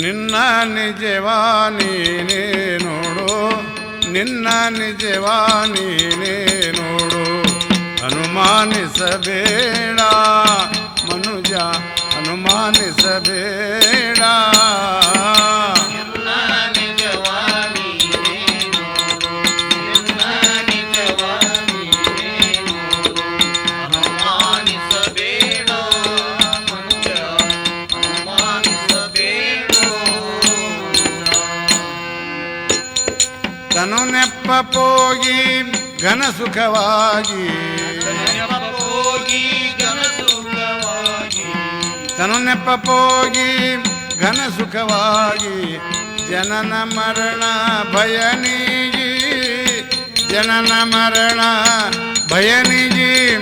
ನಿನ್ನ ನಿಜವಾ ನೀನೇ ನೋಡು ನಿನ್ನ ನಿಜವಾ ನೀನೇ ನೋಡು ಅನುಮಾನಿಸಬೇಡ. ತನು ನೆಪ್ಪ ಪೋಗಿ ಘನ ಸುಖವಾಗಿ ಹೋಗಿ ಗನಸುಖವಾಗಿ ತನು ನೆಪ್ಪ ಪೋಗಿ ಘನ ಸುಖವಾಗಿ ಜನನ ಮರಣ ಭಯ ಜನನ ಮರಣ ಭಯ ನೀಗಿ.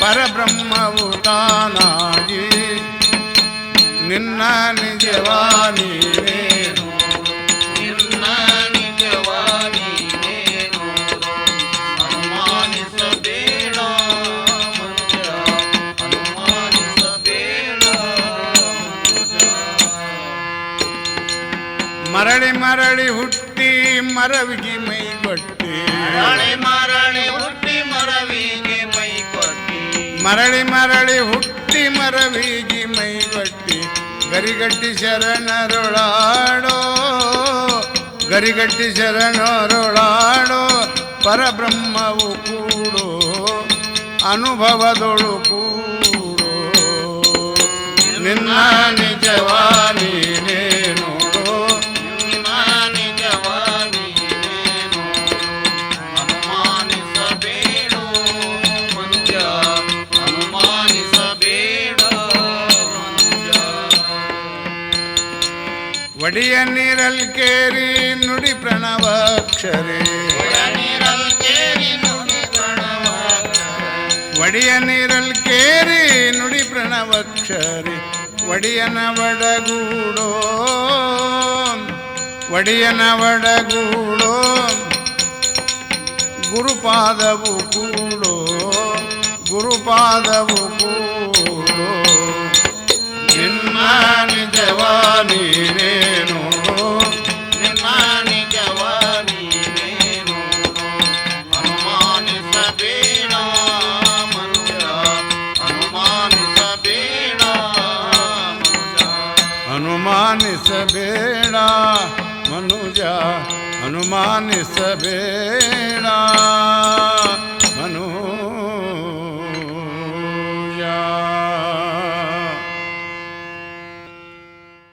ಪರಬ್ರಹ್ಮವು ತಾನಾಗಿ. ನಿನ್ನ ನಿಜವಾನಿ ಮರಳಿ ಮರಳಿ ಹುಟ್ಟಿ ಮರವಿಗೆ ಮೈ ಕೊಟ್ಟಿ. ಮರಳಿ ಮರಳಿ ಹುಟ್ಟಿ ಮರವಿಗೆ ಮೈ ಕೊಟ್ಟಿ. ಮರಳಿ ಮರಳಿ ಹುಟ್ಟಿ ಮರವಿಗೆ ಮೈ ಕೊಟ್ಟಿ. ಗರಿಗಟ್ಟಿ ಶರಣರುಳಾಡೋ ಗರಿಗಟ್ಟಿ ಶರಣರುಳಾಡೋ ಪರಬ್ರಹ್ಮವು ಕೂಡೋ ಅನುಭವದೊಳು ಕೂಡೋ. ಒಡಿಯ ನೀರಲ್ಕೇರಿ ನುಡಿ ಪ್ರಣವಾಕ್ಷರೇ ಒಳನಿರಲ್ಕೇರಿ ನುಡಿ ಪ್ರಣವಾಕ್ಷರ. ಒಡಿಯ ನೀರಲ್ಕೇರಿ ನುಡಿ ಪ್ರಣವಕ್ಷರಿ ಒಡಿಯನ ಒಡಗೂಡೋ ಒಡಿಯನ ಒಡಗೂಡೋ ಗುರುಪಾದವು ಕೂಡೋ ಗುರುಪಾದವು ಕೂಡೋ ಅನುಮಾನಿಸಬೇಡ ಮನುಜ ಅನುಮಾನಿಸಬೇಡ